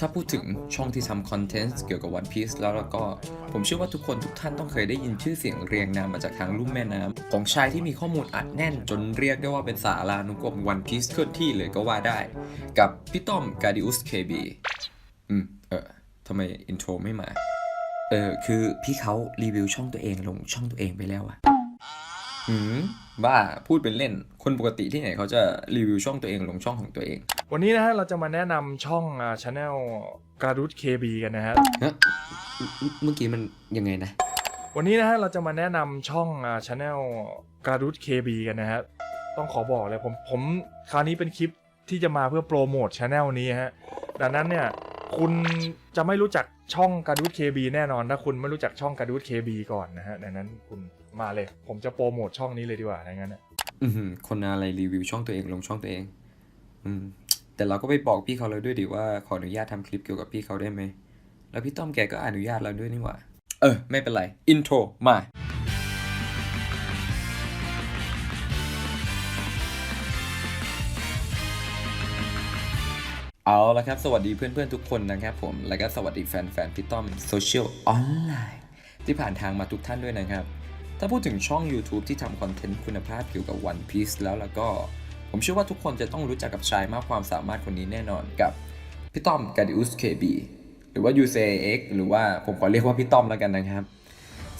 ถ้าพูดถึงช่องที่ทำคอนเทนต์เกี่ยวกับ One Piece แล้วแล้วก็ ผมเชื่อว่าทุกคนทุกท่านต้องเคยได้ยินชื่อเสียงเรียงนามมาจากทางลุ่มแม่น้ำของชายที่มีข้อมูลอัดแน่นจนเรียกได้ว่าเป็นสารานุกรม One Piece เคลื่อนที่เลยก็ว่าได้ กับพี่ต้อมกาดิอุสเคบีอืม เออทำไมอินโทรไม่มา เออ คือพี่เขารีวิวช่องตัวเองลงช่องตัวเองไปแล้วอะ หืมบ้าพูดเป็นเล่น คนปกติที่ไหนเขาจะรีวิวช่องตัวเองลงช่องของตัวเอง วันนี้นะฮะเราจะมาแนะนำช่องอ่าช anel กราดุดเคบีกันนะฮะเฮ้ยเมื่อกี้มันยังไงนะ วันนี้นะฮะเราจะมาแนะนำช่องอ่าช anel กราดุดเคบีกันนะฮะ ต้องขอบอกเลยผมผมคราวนี้เป็นคลิปที่จะมาเพื่อโปรโมทช anel นี้ฮะ ดังนั้นเนี่ยคุณจะไม่รู้จักช่องกราดุดเคบีแน่นอน ถ้าคุณไม่รู้จักช่องกราดุดเคบีก่อนนะฮะ ดังนั้นคุณ มาเลย ผมจะโปรโมทช่องนี้เลยดีกว่าดังนั้นอือหือคนอะไรรีวิวช่องตัวเองลงช่องตัวเอง อืม แต่เราก็ไปบอกพี่เขาเลยด้วยดิว่าขออนุญาตทำคลิปเกี่ยวกับพี่เขาได้ไหมแล้วพี่ต้อมแกก็อนุญาตเราด้วยนี่หว่า เออ ไม่เป็นไร อินโทรมาเอาละครับ สวัสดีเพื่อนๆทุกคนนะครับผม แล้วก็สวัสดีแฟนๆพี่ต้อมโซเชียลออนไลน์ที่ผ่านทางมาทุกท่านด้วยนะครับ ถ้าพูดถึงช่อง YouTube ที่ทำคอนเทนต์คุณภาพเกี่ยวกับ One Piece แล้วแล้วก็ ผมเชื่อว่าทุกคนจะต้องรู้จักกับชายมากความสามารถคนนี้แน่นอนกับพี่ต้อมกาดิอุสเคบีหรือว่า UCX หรือว่าผมขอเรียกว่าพี่ต้อมแล้วกันนะครับ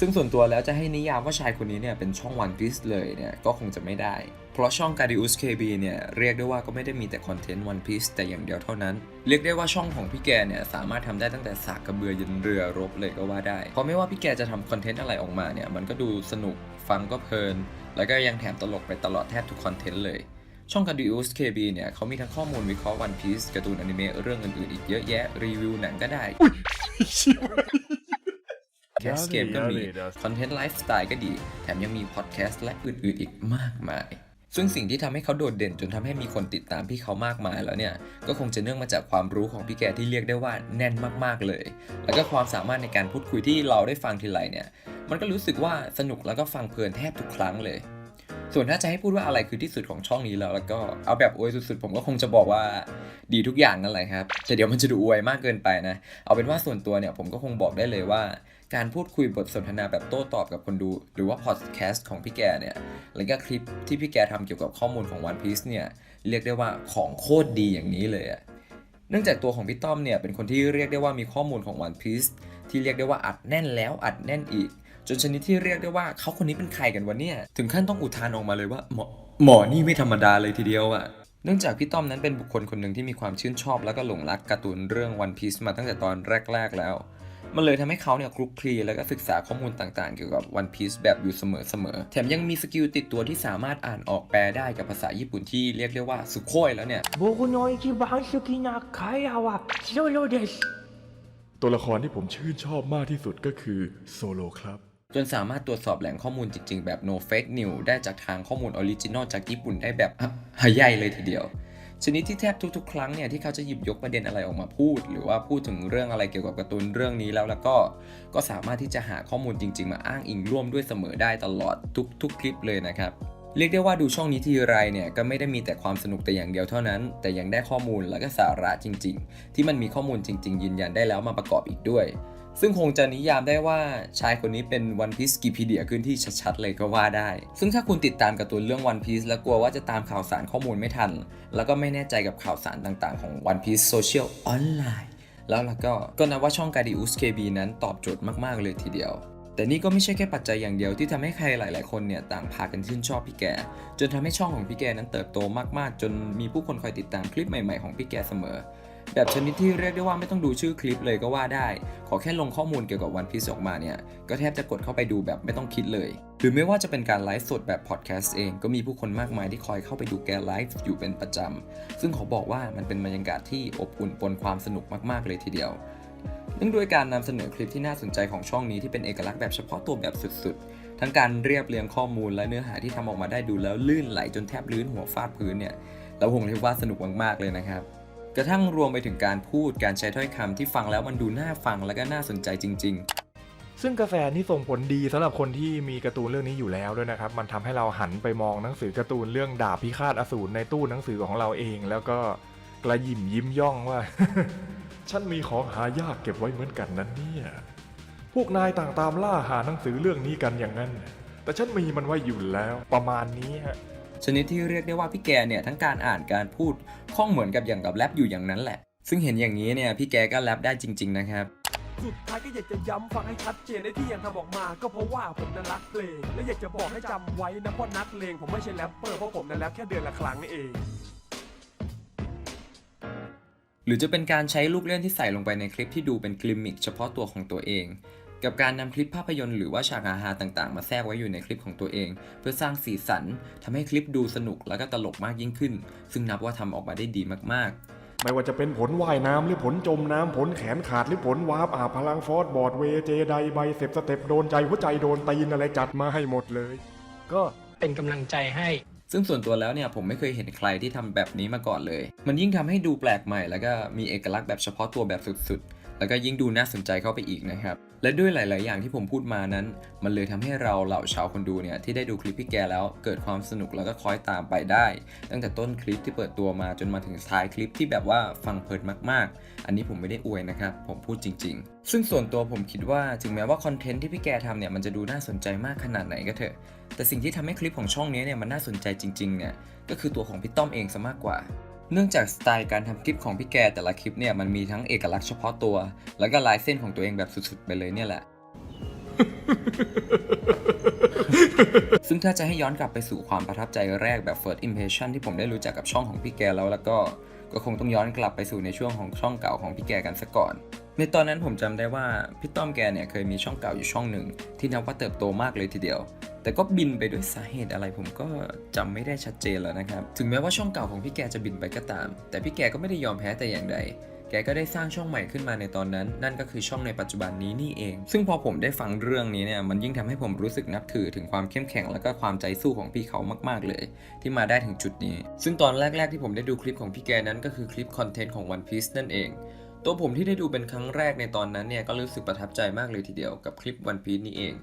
ซึ่งส่วนตัวแล้วจะให้นิยามว่าชายคนนี้เนี่ยเป็นช่อง One Piece เลยเนี่ยก็คงจะไม่ได้ เพราะช่อง Gadius KB เนี่ยเรียกได้ว่าก็ไม่ได้มีแต่คอนเทนต์ One Piece แต่อย่างเดียวเท่านั้น เรียกได้ว่าช่องของพี่แกเนี่ยสามารถทำได้ตั้งแต่สากกระเบือยันเรือรบเลยก็ว่าได้ เพราะไม่ว่าพี่แกจะทำคอนเทนต์อะไรออกมาเนี่ยมันก็ดูสนุกฟังก็เพลิน แล้วก็ยังแถมตลกไปตลอดแทบทุกคอนเทนต์เลยช่อง Gadius KB เนี่ยเขามีทั้งข้อมูลวิเคราะห์ One Piece การ์ตูนอนิเมะเรื่องอื่นๆอีกเยอะแยะรีวิวหนังก็ได้ แคสเกมก็มี คอนเทนต์ไลฟ์สไตล์ก็ดี แถมยังมีพอดแคสต์และอื่นๆอีกมากมาย ซึ่งสิ่งที่ทำให้เขาโดดเด่นจนทำให้มีคนติดตามพี่เขามากมายแล้วเนี่ย ก็คงจะเนื่องมาจากความรู้ของพี่แกที่เรียกได้ว่าแน่นมากๆเลย แล้วก็ความสามารถในการพูดคุยที่เราได้ฟังทีไรเนี่ย มันก็รู้สึกว่าสนุกแล้วก็ฟังเพลินแทบทุกครั้งเลย ส่วนถ้าจะให้พูดว่าอะไรคือที่สุดของช่องนี้แล้ว แล้วก็เอาแบบอวยสุดๆ ผมก็คงจะบอกว่าดีทุกอย่างนั่นแหละครับ แต่เดี๋ยวมันจะดูอวยมากเกินไปนะ เอาเป็นว่าส่วนตัวเนี่ยผมก็คงบอกได้เลยว่า การพูดคุยบทสนทนาแบบโต้ตอบกับคนดู หรือว่าพอดแคสต์ของพี่แกเนี่ย แล้วก็คลิปที่พี่แกทำเกี่ยวกับข้อมูลของ One Piece เนี่ย เรียกได้ว่าของโคตรดีอย่างนี้เลยอะเนื่องจากตัวของพี่ต้อมเนี่ยเป็นคนที่เรียกได้ว่ามีข้อมูลของ One Piece ที่เรียกได้ว่าอัดแน่นแล้วอัดแน่นอีก จนชนิดที่เรียกได้ว่าเขาคนนี้เป็นใครกันวะเนี่ย ถึงขั้นต้องอุทานออกมาเลยว่าหมอหมอนี่ไม่ธรรมดาเลยทีเดียวอะเนื่องจากพี่ต้อมนั้นเป็นบุคคลคนหนึ่งที่มีความชื่นชอบ แล้วก็หลงรักการ์ตูนเรื่อง One Piece มาตั้งแต่ตอนแรก ๆแล้ว มันเลยทำให้เขาเนี่ยคลุกคลีแล้วก็ศึกษาข้อมูลต่างๆ เกี่ยวกับวันพีซแบบอยู่เสมอๆ แถมยังมีสกิลติดตัวที่สามารถอ่านออกแปลได้กับภาษาญี่ปุ่นที่เรียกได้ว่าสุโคยแล้วเนี่ยโบโกโนอิจิบังสุกินาคายาวะโซโลเดสตัวละครที่ผมชื่นชอบมากที่สุดก็คือโซโลครับจนสามารถตรวจสอบแหล่งข้อมูลจริง ๆ แบบ no fake news ได้จากทางข้อมูลออริจินอลจากญี่ปุ่นได้แบบหายใหญ่เลยทีเดียว ชนิดที่แทบทุกๆ ครั้งเนี่ยที่เขาจะหยิบยกประเด็นอะไรออกมาพูด หรือว่าพูดถึงเรื่องอะไรเกี่ยวกับการ์ตูนเรื่องนี้แล้วแล้วก็ก็สามารถที่จะหาข้อมูลจริง ๆ มาอ้างอิงร่วมด้วยเสมอได้ตลอดทุก ๆ คลิปเลยนะครับเรียกได้ว่าดูช่องนี้ทีไรเนี่ยก็ไม่ได้มีแต่ความสนุกแต่อย่างเดียวเท่านั้น แต่ยังได้ข้อมูลและก็สาระจริง ๆ ที่มันมีข้อมูลจริง ๆ ยืนยันได้แล้วมาประกอบอีกด้วย ซึ่งคงจะนิยามได้ว่าชายคนนี้เป็น One Piece กิพีเดียขึ้นที่ชัดๆเลยก็ว่าได้ ซึ่งถ้าคุณติดตามการ์ตูนเรื่อง One Piece แล้วกลัวว่าจะตามข่าวสารข้อมูลไม่ทัน แล้วก็ไม่แน่ใจกับข่าวสารต่างๆของ One Piece Social ออนไลน์แล้วล่ะก็ก็นับว่าช่อง Gadius KB นั้นตอบโจทย์มากๆเลยทีเดียว แต่นี่ก็ไม่ใช่แค่ปัจจัยอย่างเดียวที่ทำให้ใครหลาย ๆ คนเนี่ยต่างพากันชื่นชอบพี่แก จนทำให้ช่องของพี่แกนั้นเติบโตมากๆ จนมีผู้คนคอยติดตามคลิปใหม่ ๆ ของพี่แกเสมอ แบบชนิดที่เรียกได้ว่าไม่ต้องดูชื่อคลิปเลยก็ว่าได้ ขอแค่ลงข้อมูลเกี่ยวกับวันพีซออกมาเนี่ย ก็แทบจะกดเข้าไปดูแบบไม่ต้องคิดเลย หรือไม่ว่าจะเป็นการไลฟ์สดแบบพอดแคสต์เองก็มีผู้คนมากมายที่คอยเข้าไปดูแกไลฟ์อยู่เป็นประจำ ซึ่งขอบอกว่ามันเป็นบรรยากาศที่อบอุ่นปนความสนุกมากๆเลยทีเดียวเนื่องด้วยการนำเสนอคลิปที่น่าสนใจของช่องนี้ที่เป็นเอกลักษณ์แบบเฉพาะตัวแบบสุดๆ ทั้งการเรียบเรียงข้อมูลและเนื้อหาที่ทำออกมาได้ดูแล้วลื่นไหลจนแทบลื่นหัวฟาดพื้นเนี่ยแล้วผมเรียกว่าสนุกมากๆเลยนะครับ กระทั่งรวมไปถึงการพูดการใช้ถ้อยคำที่ฟังแล้วมันดูน่าฟังและก็น่าสนใจจริง ๆซึ่งกาแฟนี่ส่งผลดีสำหรับคนที่มีการ์ตูนเรื่องนี้อยู่แล้วด้วยนะครับ มันทำให้เราหันไปมองหนังสือการ์ตูนเรื่องดาบพิฆาตอสูรในตู้หนังสือของเราเอง แล้วก็กระยิมยิ้มย่องว่า ฉันมีของหายากเก็บไว้เหมือนกันนั้นเนี่ย พวกนายต่างตามล่าหาหนังสือเรื่องนี้กันอย่างนั้น แต่ฉันมีมันไว้อยู่แล้วประมาณนี้ฮะ ชนิดที่เรียกได้ว่าพี่แกเนี่ยทั้งการอ่านการพูดคล่องเหมือนกับอย่างกับแรปอยู่อย่างนั้นแหละ ซึ่งเห็นอย่างนี้เนี่ยพี่แกก็แรปได้จริง ๆ นะครับสุดท้ายก็อยากจะย้ำฟังให้ชัดเจนในที่ยังทำออกมา ก็เพราะว่าผมนั้นรักเพลง และอยากจะบอกให้จำไว้นะเพราะนักเลงผมไม่ใช่แรปเปอร์เพราะผมนั้นแรปแค่เดือนละครั้งนี่เอง หรือจะเป็นการใช้ลูกเล่นที่ใส่ลงไปในคลิปที่ดูเป็นกลิมมิคเฉพาะตัวของตัวเอง กับการนำคลิปภาพยนตร์หรือว่าฉากอาหารต่างๆ มาแทรกไว้อยู่ในคลิปของตัวเอง เพื่อสร้างสีสันทำให้คลิปดูสนุกแล้วก็ตลกมากยิ่งขึ้น ซึ่งนับว่าทำออกมาได้ดีมากๆ ไม่ว่าจะเป็นผลว่ายน้ำหรือผลจมน้ำผลแขนขาดหรือผลวาร์ปอาบพลังฟอสบอร์ดเวเจไดใบเสพสเต็ปโดนใจหัวใจโดนตีนอะไรจัดมาให้หมดเลย ก็เป็นกำลังใจให้ซึ่งส่วนตัวแล้วเนี่ยผมไม่เคยเห็นใครที่ทำแบบนี้มาก่อนเลย มันยิ่งทำให้ดูแปลกใหม่ แล้วก็มีเอกลักษณ์แบบเฉพาะตัวแบบสุดๆ แล้วก็ยิ่งดูน่าสนใจเข้าไปอีกนะครับ และด้วยหลาย ๆ อย่างที่ผมพูดมานั้น มันเลยทำให้เราเหล่าชาวคนดูเนี่ยที่ได้ดูคลิปพี่แกแล้ว เกิดความสนุกแล้วก็คอยตามไปได้ ตั้งแต่ต้นคลิปที่เปิดตัวมาจนมาถึงท้ายคลิปที่แบบว่าฟังเพลินมาก ๆ อันนี้ผมไม่ได้อวยนะครับ ผมพูดจริง ๆ ซึ่งส่วนตัวผมคิดว่าถึงแม้ว่าคอนเทนต์ที่พี่แกทำเนี่ยมันจะดูน่าสนใจมากขนาดไหนก็เถอะ แต่สิ่งที่ทำให้คลิปของช่องนี้เนี่ยมันน่าสนใจจริง ๆ เนี่ยก็คือตัวของพี่ต้อมเองซะมากกว่า เนื่องจากสไตล์การทำคลิปของพี่แกแต่ละคลิปเนี่ยมันมีทั้งเอกลักษณ์เฉพาะตัว แล้วก็ลายเส้นของตัวเองแบบสุดๆ ไปเลยเนี่ยแหละ ซึ่งถ้าจะให้ย้อนกลับไปสู่ความประทับใจแรกแบบ first impression ที่ผมได้รู้จักกับช่องของพี่แกแล้วแล้วก็ก็คงต้องย้อนกลับไปสู่ในช่วงของช่องเก่าของพี่แกกันซะก่อน ในตอนนั้นผมจำได้ว่าพี่ต้อมแกเนี่ยเคยมีช่องเก่าอยู่ช่องหนึ่งที่นับว่าเติบโตมากเลยทีเดียว แต่ก็บินไปด้วยสาเหตุอะไรผมก็จำไม่ได้ชัดเจนแล้วนะครับ ถึงแม้ว่าช่องเก่าของพี่แกจะบินไปก็ตาม แต่พี่แกก็ไม่ได้ยอมแพ้แต่อย่างใดแกก็ได้สร้างช่องใหม่ขึ้นมาในตอนนั้น นั่นก็คือช่องในปัจจุบันนี้นี่เอง ซึ่งพอผมได้ฟังเรื่องนี้เนี่ย มันยิ่งทำให้ผมรู้สึกนับถือถึงความเข้มแข็งและก็ความใจสู้ของพี่เขามากๆเลย ที่มาได้ถึงจุดนี้ ซึ่งตอนแรก ๆ ที่ผมได้ดูคลิปของพี่แกนั้นก็คือคลิปคอนเทนต์ของ One Piece นั่นเอง ตัวผมที่ได้ดูเป็นครั้งแรกในตอนนั้นเนี่ยก็รู้สึกประทับใจมากเลยทีเดียวกับคลิป One Piece นี้เอง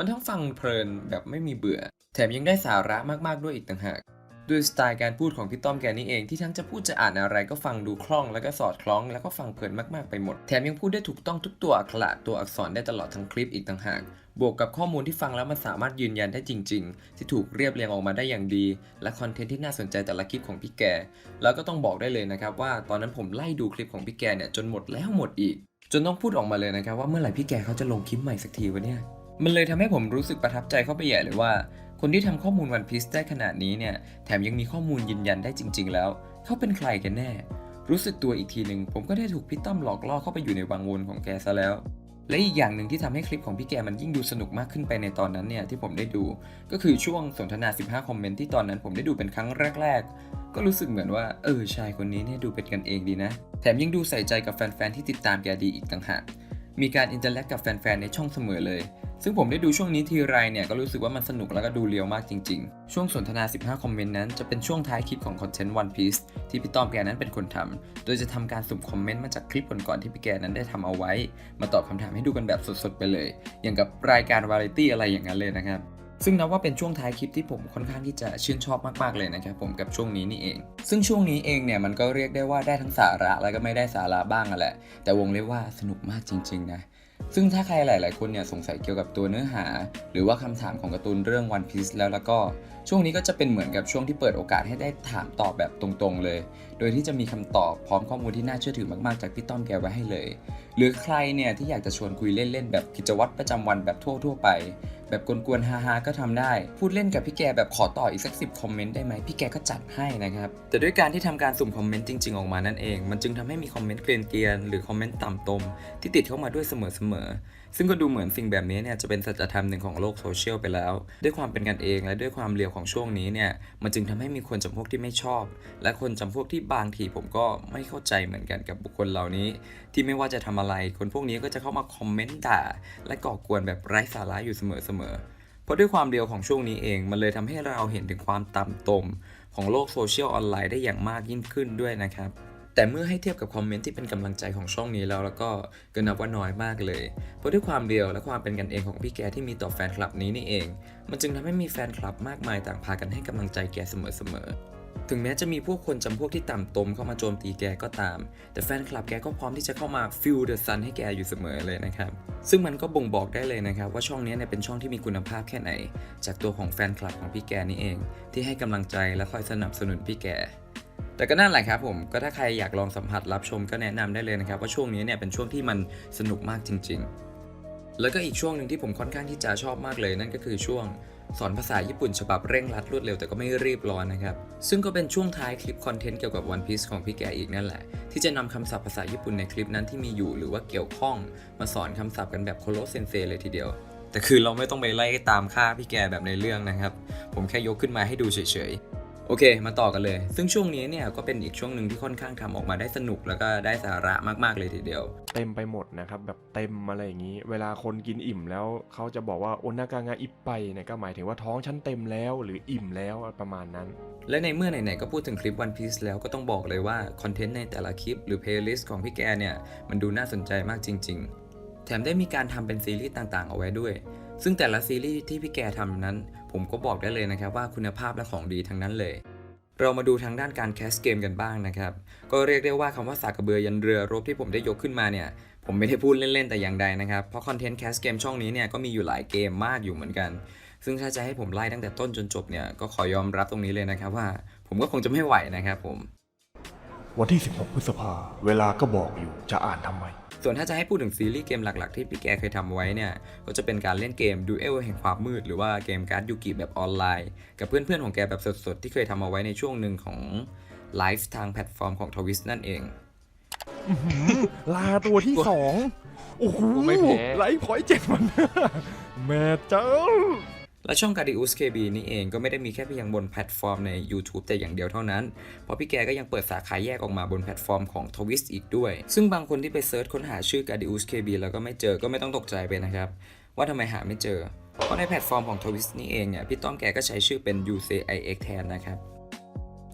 มันทั้งฟังเพลินแบบไม่มีเบื่อ แถมยังได้สาระมากๆด้วยอีกต่างหากด้วยสไตล์การพูดของพี่ต้อมแกนี่เองที่ทั้งจะพูดจะอ่านอะไรก็ฟังดูคล่อง แล้วก็สอดคล้อง แล้วก็ฟังเพลินมากๆไปหมด แถมยังพูดได้ถูกต้องทุกตัวอักขระตัวอักษรได้ตลอดทั้งคลิปอีกต่างหาก บวกกับข้อมูลที่ฟังแล้วมันสามารถยืนยันได้จริง ๆ ที่ถูกเรียบเรียงออกมาได้อย่างดี และคอนเทนต์ที่น่าสนใจแต่ละคลิปของพี่แก แล้วก็ต้องบอกได้เลยนะครับว่าตอนนั้นผมไล่ดูคลิปของพี่แกเนี่ยจนหมดแล้วหมดอีก จนต้องพูดออกมาเลยนะครับว่าเมื่อไหร่พี่แกเขาจะลงคลิปใหม่สักทีวะเนี่ย มันเลยทำให้ผมรู้สึกประทับใจเข้าไปใหญ่เลยว่า คนที่ทำข้อมูลวันพีซได้ขนาดนี้เนี่ย แถมยังมีข้อมูลยืนยันได้จริง ๆ แล้ว เขาเป็นใครกันแน่ รู้สึกตัวอีกทีหนึ่งผมก็ได้ถูกพี่ต้อมหลอกล่อเข้าไปอยู่ในวังวนของแกซะแล้ว และอีกอย่างหนึ่งที่ทำให้คลิปของพี่แกมันยิ่งดูสนุกมากขึ้นไปในตอนนั้นเนี่ยที่ผมได้ดู ก็คือช่วงสนทนา 15 คอมเมนต์ที่ตอนนั้นผมได้ดูเป็นครั้งแรก ๆ ก็รู้สึกเหมือนว่าเออชายคนนี้เนี่ยดูเป็นกันเองดีนะ แถมยังดูใส่ใจกับแฟนๆที่ติดตามแกดีอีกต่างหาก มีการอินเตอร์แลกกับแฟนๆในช่องเสมอเลย ซึ่งผมได้ดูช่วงนี้ทีไรเนี่ยก็รู้สึกว่ามันสนุกแล้วก็ดูเรียวมากจริงๆ ช่วงสนทนา 15 คอมเมนต์นั้นจะเป็นช่วงท้ายคลิปของคอนเทนต์ One Piece ที่พี่ต้อมแกนั้นเป็นคนทำโดยจะทำการสุ่มคอมเมนต์มาจากคลิปก่อนๆที่พี่แกนั้นได้ทำเอาไว้ มาตอบคำถามให้ดูกันแบบสดๆไปเลย อย่างกับรายการวาไรตี้อะไรอย่างนั้นเลยนะครับ ซึ่งนับว่าเป็นช่วงท้ายคลิปที่ผมค่อนข้างที่จะชื่นชอบมากๆเลยนะครับผมกับช่วงนี้นี่เอง ซึ่งช่วงนี้เองเนี่ยมันก็เรียกได้ว่าได้ทั้งสาระแล้วก็ไม่ได้สาระบ้างแหละ แต่วงเล็บว่าสนุกมากจริง ๆ นะซึ่งถ้าใครหลาย ๆ คนเนี่ยสงสัยเกี่ยวกับตัวเนื้อหา หรือว่าคำถามของการ์ตูนเรื่อง One Piece แล้วแล้วก็ช่วงนี้ก็จะเป็นเหมือนกับช่วงที่เปิดโอกาสให้ได้ถามตอบแบบตรง ๆ เลย โดยที่จะมีคำตอบพร้อมข้อมูลที่น่าเชื่อถือมาก ๆ จากพี่ต้อมแกไว้ให้เลย หรือใครเนี่ยที่อยากจะชวนคุยเล่น ๆ แบบกิจวัตรประจำวันแบบทั่ว ๆ ไป แบบกวนๆฮาๆก็ทำได้ พูดเล่นกับพี่แกแบบขอต่ออีกสักสิบคอมเมนต์ได้ไหมพี่แกก็จัดให้นะครับ แต่ด้วยการที่ทำการสุ่มคอมเมนต์จริงๆ ออกมานั่นเอง มันจึงทำให้มีคอมเมนต์เกลียนๆหรือคอมเมนต์ต่ำตมที่ติดเข้ามาด้วยเสมอๆซึ่งก็ดูเหมือนสิ่งแบบนี้เนี่ยจะเป็นสัจธรรมหนึ่งของโลกโซเชียลไปแล้ว ด้วยความเป็นกันเองและด้วยความเรียวของช่วงนี้เนี่ยมันจึงทำให้มีคนจำพวกที่ไม่ชอบ และคนจำพวกที่บางทีผมก็ไม่เข้าใจเหมือนกันกับบุคคลเหล่านี้ ที่ไม่ว่าจะทำอะไร คนพวกนี้ก็จะเข้ามาคอมเมนต์ด่าและก่อกวนแบบไร้สาระอยู่เสมอๆเพราะด้วยความเรียวของช่วงนี้เอง มันเลยทำให้เราเห็นถึงความต่ำตมของโลกโซเชียลออนไลน์ได้อย่างมากยิ่งขึ้นด้วยนะครับ แต่เมื่อให้เทียบกับคอมเมนต์ที่เป็นกำลังใจของช่องนี้แล้ว แล้วก็ก็นับว่าน้อยมากเลย เพราะด้วยความเรียวและความเป็นกันเองของพี่แกที่มีต่อแฟนคลับนี้นี่เอง มันจึงทำให้มีแฟนคลับมากมายต่างพากันให้กำลังใจแกเสมอๆถึงแม้จะมีพวกคนจำพวกที่ต่ำตมเข้ามาโจมตีแกก็ตาม แต่แฟนคลับแกก็พร้อมที่จะเข้ามาฟิลเดอะซันให้แกอยู่เสมอเลยนะครับ ซึ่งมันก็บ่งบอกได้เลยนะครับ ว่าช่องนี้เนี่ยเป็นช่องที่มีคุณภาพแค่ไหน จากตัวของแฟนคลับของพี่แกนี่เอง ที่ให้กำลังใจและคอยสนับสนุนพี่แก แต่ก็นั่นแหละครับผมก็ถ้าใครอยากลองสัมผัสรับชมก็แนะนำได้เลยนะครับว่าช่วงนี้เนี่ยเป็นช่วงที่มันสนุกมากจริง ๆ แล้วก็อีกช่วงหนึ่งที่ผมค่อนข้างที่จะชอบมากเลยนั่นก็คือช่วงสอนภาษาญี่ปุ่นฉบับเร่งรัดรวดเร็วแต่ก็ไม่รีบร้อนนะครับ ซึ่งก็เป็นช่วงท้ายคลิปคอนเทนต์เกี่ยวกับ One Piece ของพี่แกอีกนั่นแหละ ที่จะนำคำศัพท์ภาษาญี่ปุ่นในคลิปนั้นที่มีอยู่หรือว่าเกี่ยวข้อง มาสอนคำศัพท์กันแบบโคโรเซนเซเลยทีเดียว แต่คือเราไม่ต้องไปไล่ตามค่าพี่แกแบบในเรื่องนะครับ ผมแค่ยกขึ้นมาให้ดูเฉยๆ โอเค มาต่อกันเลย ซึ่งช่วงนี้เนี่ยก็เป็นอีกช่วงหนึ่งที่ค่อนข้างทำออกมาได้สนุกแล้วก็ได้สาระมากๆเลยทีเดียว เต็มไปหมดนะครับแบบเต็มอะไรอย่างนี้ เวลาคนกินอิ่มแล้วเขาจะบอกว่าโอนากางาอิปไปเนี่ยก็หมายถึงว่าท้องฉันเต็มแล้วหรืออิ่มแล้วประมาณนั้น และในเมื่อไหนๆก็พูดถึงคลิป One Piece แล้วก็ต้องบอกเลยว่าคอนเทนต์ในแต่ละคลิปหรือ playlist ของพี่แกเนี่ยมันดูน่าสนใจมากจริง ๆ แถมได้มีการทำเป็นซีรีส์ต่างๆ เอาไว้ด้วย ซึ่งแต่ละซีรีส์ที่พี่แกทำนั้น ผมก็บอกได้เลยนะครับว่าคุณภาพและของดีทั้งนั้นเลย เรามาดูทางด้านการแคสเกมกันบ้างนะครับ ก็เรียกได้ว่าคำว่าสากกระเบือยันเรือรบที่ผมได้ยกขึ้นมาเนี่ย ผมไม่ได้พูดเล่นๆ แต่อย่างใดนะครับ เพราะคอนเทนต์แคสเกมช่องนี้เนี่ยก็มีอยู่หลายเกมมากอยู่เหมือนกัน ซึ่งถ้าจะให้ผมไล่ตั้งแต่ต้นจนจบเนี่ยก็ขอยอมรับตรงนี้เลยนะครับว่า ผมก็คงจะไม่ไหวนะครับผม วันที่ 16 พฤษภาเวลาก็บอกอยู่จะอ่านทำไม ส่วนถ้าจะให้พูดถึงซีรีส์เกมหลักๆ ที่พี่แกเคยทำไว้เนี่ย ก็จะเป็นการเล่นเกมดูเอลแห่งความมืด หรือว่าเกมการ์ดยูกิแบบออนไลน์ กับเพื่อนๆของแกแบบสดๆ ที่เคยทำเอาไว้ในช่วงหนึ่งของไลฟ์ทางแพลตฟอร์มของทวิสนั่นเองลาตัวที่สองโอ้โหไม่แพ้ไลฟ์พอยต์เจ็ดมันแม่เจ้า และช่อง g a d i u s KB นี่เองก็ไม่ได้มีแค่เพียงบนแพลตฟอร์มใน YouTube แต่อย่างเดียวเท่านั้น เพราะพี่แกก็ยังเปิดสาขาแยกออกมาบนแพลตฟอร์มของ t w i s t อีกด้วย ซึ่งบางคนที่ไปเซิร์ชค้นหาชื่อ g a d i u s KB แล้วก็ไม่เจอก็ไม่ต้องตกใจไปนะครับว่าทำไมหาไม่เจอ เพราะในแพลตฟอร์มของ t w i s t นี่เองเนี่ยพี่ต้อมแกก็ใช้ชื่อเป็น UCIX แทนนะครับ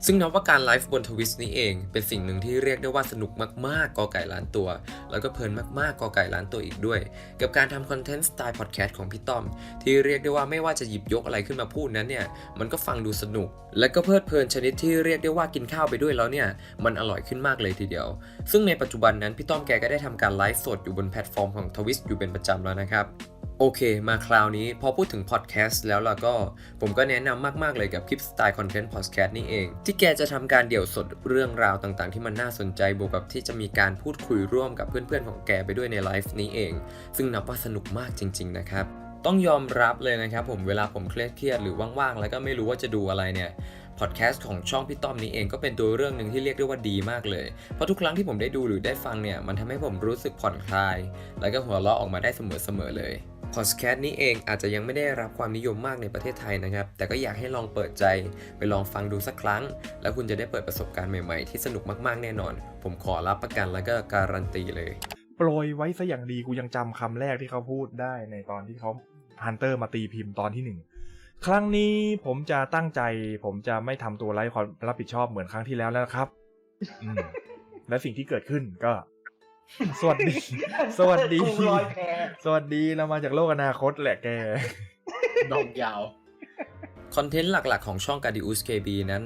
ซึ่งนับว่าการไลฟ์บนทวิสนี้เอง เป็นสิ่งหนึ่งที่เรียกได้ว่าสนุกมากๆกอไก่ล้านตัว แล้วก็เพลินมากๆกอไก่ล้านตัวอีกด้วย กับการทำคอนเทนต์สไตล์พอดแคสต์ของพี่ต้อม ที่เรียกได้ว่าไม่ว่าจะหยิบยกอะไรขึ้นมาพูดนั้นเนี่ยมันก็ฟังดูสนุก และก็เพลิดเพลินชนิดที่เรียกได้ว่ากินข้าวไปด้วยแล้วเนี่ยมันอร่อยขึ้นมากเลยทีเดียว ซึ่งในปัจจุบันนั้นพี่ต้อมแกก็ได้ทำการไลฟ์สดอยู่บนแพลตฟอร์มของทวิสอยู่เป็นประจำแล้วนะครับ โอเค มาคราวนี้พอพูดถึงพอดแคสต์แล้วล่ะก็ ผมก็แนะนำมาก ๆ เลยกับคลิปสไตล์คอนเทนต์พอดแคสต์นี่เอง ที่แกจะทำการเดี่ยวสดเรื่องราวต่างๆ ที่มันน่าสนใจบวกกับที่จะมีการพูดคุยร่วมกับเพื่อน ๆ ของแกไปด้วยในไลฟ์นี้เอง ซึ่งนับว่าสนุกมากจริง ๆ นะครับ ต้องยอมรับเลยนะครับผมเวลาผมเครียดๆหรือว่างๆ แล้วก็ไม่รู้ว่าจะดูอะไรเนี่ยพอดแคสต์ของช่องพี่ต้อมนี้เองก็เป็นตัวเรื่องหนึ่งที่เรียกได้ว่าดีมากเลย เพราะทุกครั้งที่ผมได้ดูหรือได้ฟังเนี่ยมันทำให้ผมรู้สึกผ่อนคลาย แล้วก็หัวเราะออกมาได้เสมอๆเลย พอดแคสต์นี้เองอาจจะยังไม่ได้รับความนิยมมากในประเทศไทยนะครับ แต่ก็อยากให้ลองเปิดใจไปลองฟังดูสักครั้ง แล้วคุณจะได้เปิดประสบการณ์ใหม่ๆ ที่สนุกมากๆแน่นอน ผมขอรับประกันแล้วก็การันตีเลย โปรยไว้ซะอย่างดีกูยังจำคำแรกที่เขาพูดได้ในตอนที่เขาฮันเตอร์มาตีพิมพ์ตอนที่หนึ่งครั้งนี้ผมจะตั้งใจ ผมจะไม่ทำตัวไร้ความรับผิดชอบเหมือนครั้งที่แล้วแล้วครับและสิ่งที่เกิดขึ้นก็ สวัสดี สวัสดีกุ้งลอยแพสวัสดีเรามาจากโลกอนาคตแหละแก ดองยาว คอนเทนต์หลักๆ ของช่อง g a d i u s KB นั้น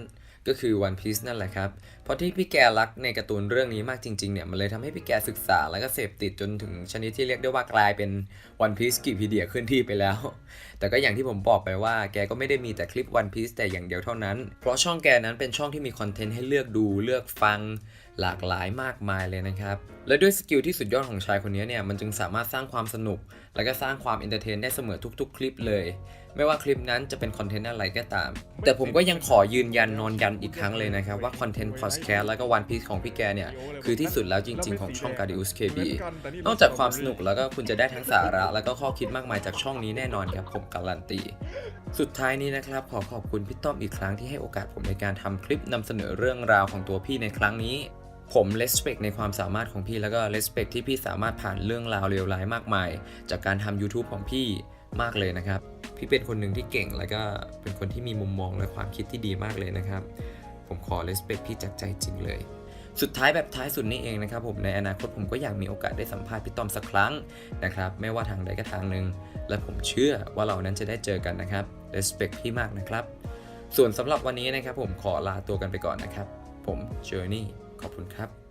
ก็คือ One Piece นั่นแหละครับ เพราะที่พี่แกรักในการ์ตูนเรื่องนี้มากจริงๆเนี่ย มันเลยทำให้พี่แกศึกษาแล้วก็เสพติดจนถึงชนิดที่เรียกได้ว่ากลายเป็น One Piece กิพีเดียขึ้นที่ไปแล้ว แต่ก็อย่างที่ผมบอกไปว่าแกก็ไม่ได้มีแต่คลิป One Piece แต่อย่างเดียวเท่านั้น เพราะช่องแกนั้นเป็นช่องที่มีคอนเทนต์ให้เลือกดูเลือกฟัง หลากหลายมากมายเลยนะครับ และด้วยสกิลที่สุดยอดของชายคนนี้เนี่ยมันจึงสามารถสร้างความสนุก และก็สร้างความเอนเตอร์เทนได้เสมอทุก ๆ คลิปเลย ไม่ว่าคลิปนั้นจะเป็นคอนเทนต์อะไรก็ตาม แต่ผมก็ยังขอยืนยันนอนยันอีกครั้งเลยนะครับ ว่าคอนเทนต์พอดแคสต์แล้วก็วันพีซของพี่แกเนี่ย คือที่สุดแล้วจริง ๆ ของช่อง g a d i u s KB นอกจากความสนุกแล้วก็คุณจะได้ทั้งสาระ แล้วก็ข้อคิดมากมายจากช่องนี้แน่นอนครับผมการันตี สุดท้ายนี้นะครับขอขอบคุณพี่ต้อมอีกครั้งที่ให้โอกาสผมในการทำคลิปนำเสนอเรื่องราวของตัวพี่ในครั้งนี้ ผม respect ในความสามารถของพี่แล้วก็ respect ที่พี่สามารถผ่านเรื่องราวเลวร้ายมากมาย จากการทำ YouTube ของพี่มากเลยนะครับ พี่เป็นคนหนึ่งที่เก่งแล้วก็เป็นคนที่มีมุมมองและความคิดที่ดีมากเลยนะครับ ผมขอ respect พี่จากใจจริงเลยสุดท้ายแบบท้ายสุดนี่เองนะครับผมในอนาคตผมก็อยากมีโอกาสได้สัมภาษณ์พี่ต้อมสักครั้งนะครับไม่ว่าทางใดก็ทางหนึ่งและผมเชื่อว่าเรานั้นจะได้เจอกันนะครับ respect พี่มากนะครับ ส่วนสำหรับวันนี้นะครับผมขอลาตัวกันไปก่อนนะครับ ผมเจอร์นี่ ขอบคุณครับ